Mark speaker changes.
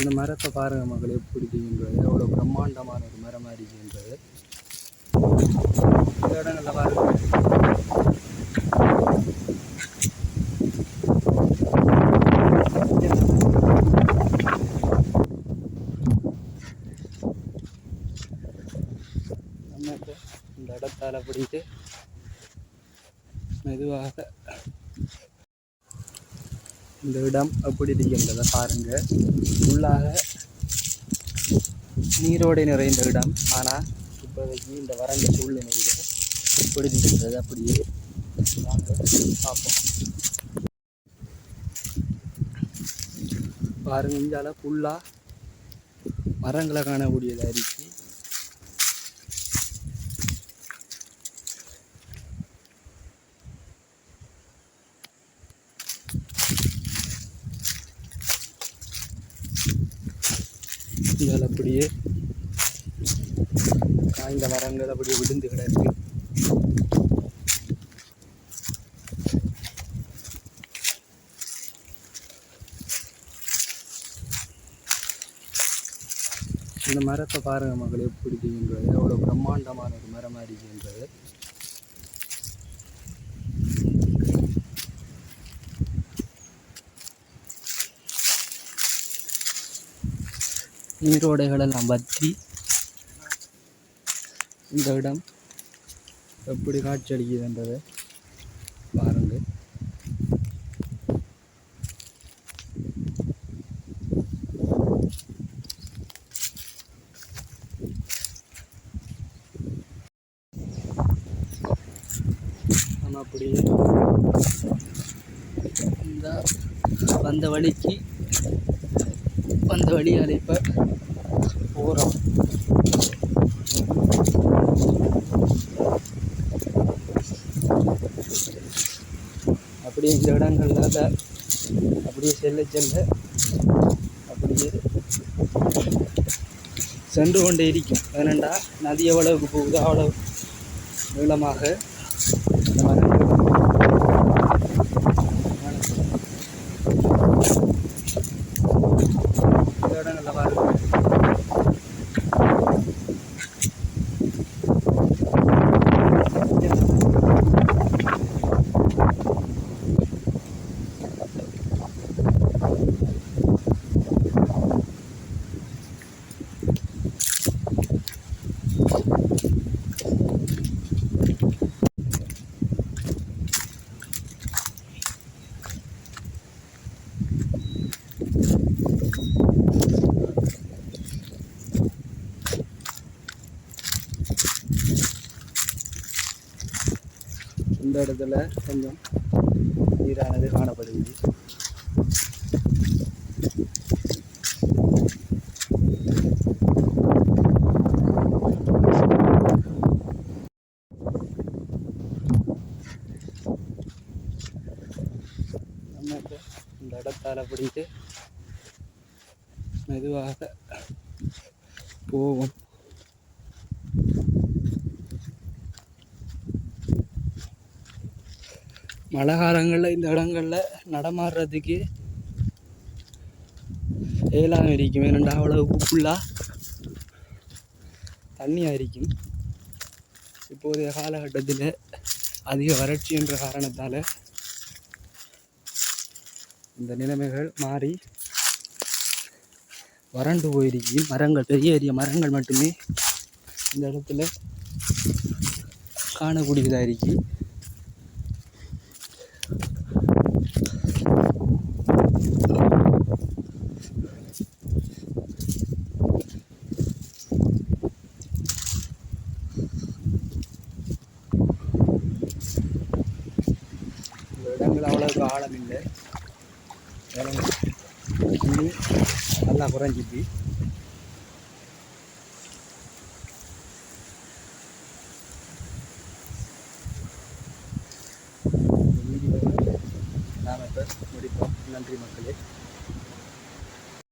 Speaker 1: இந்த மரத்தை பாருங்கள் மக்கள் எப்படி இருக்குன்றது. அவ்வளோ பிரம்மாண்டமான ஒரு மரமாக இருக்குன்றது. இந்த இடங்களில் பாருங்கள் இந்த இடத்தால பிடித்து மெதுவாக இந்த இடம் எப்படி இருக்கின்றதை பாருங்க. உள்ளாக நீரோடை நிறைந்த இடம். ஆனால் இப்போதைக்கு இந்த வறண்ட சூழ்நிலையில் எப்படி இருக்கின்றது அப்படியே வாங்க பார்ப்போம். பாருங்க இங்கால ஃபுல்லாக மரங்களை காணக்கூடியதாக இருக்குது இதில் அப்படியே காய்ந்த மரங்கள் அப்படியே விழுந்து கிடக்கு. இந்த மரத்தை பாருங்கள் மக்கள் எப்படி இருக்குன்றது அவ்வளோ பிரம்மாண்டமான ஒரு மரமாக இருக்குன்றது நீரோடைகளெல்லாம் வற்றி இந்த இடம் எப்படி காட்சி காட்சியளிக்குதுன்றதை பாருங்க. நம்ம அப்படியே இந்த வந்த வழிக்கு அந்த வழியால் இப்போ போகிறோம் அப்படியே இந்த இடங்கள்லாம் அப்படியே செல்ல செல்ல அப்படியே சென்று கொண்டே இருக்கும் ஏனெண்டா நதி எவ்வளவுக்கு போகுதோ அவ்வளவு நீளமாக இந்த மரங்கள் இந்த இடங்கள்ல பாருங்க இந்த இடத்துல கொஞ்சம் நீரானது காணப்படுகிறது. இந்த இடத்தால் பிடித்து மெதுவாக போவோம். மழை காலங்களில் இந்த இடங்களில் நடமாடுறதுக்கு ஏலாம் இருக்கும் ஏனெண்டா அவ்வளோ ஃபுல்லாக தண்ணியாக இருக்கும் இப்போதைய காலகட்டத்தில் அதிக வறட்சி என்ற காரணத்தால் இந்த நிலைமைகள் மாறி வறண்டு போயிருக்கு மரங்கள் பெரிய பெரிய மரங்கள் மட்டுமே இந்த இடத்துல காணக்கூடியதாக இருக்குது இந்த இடங்கள் அவ்வளோக்கு இல்லை வேலை நல்லா குறைஞ்சிட்டு நாம் இப்போ முடிப்போம். நன்றி மக்களே.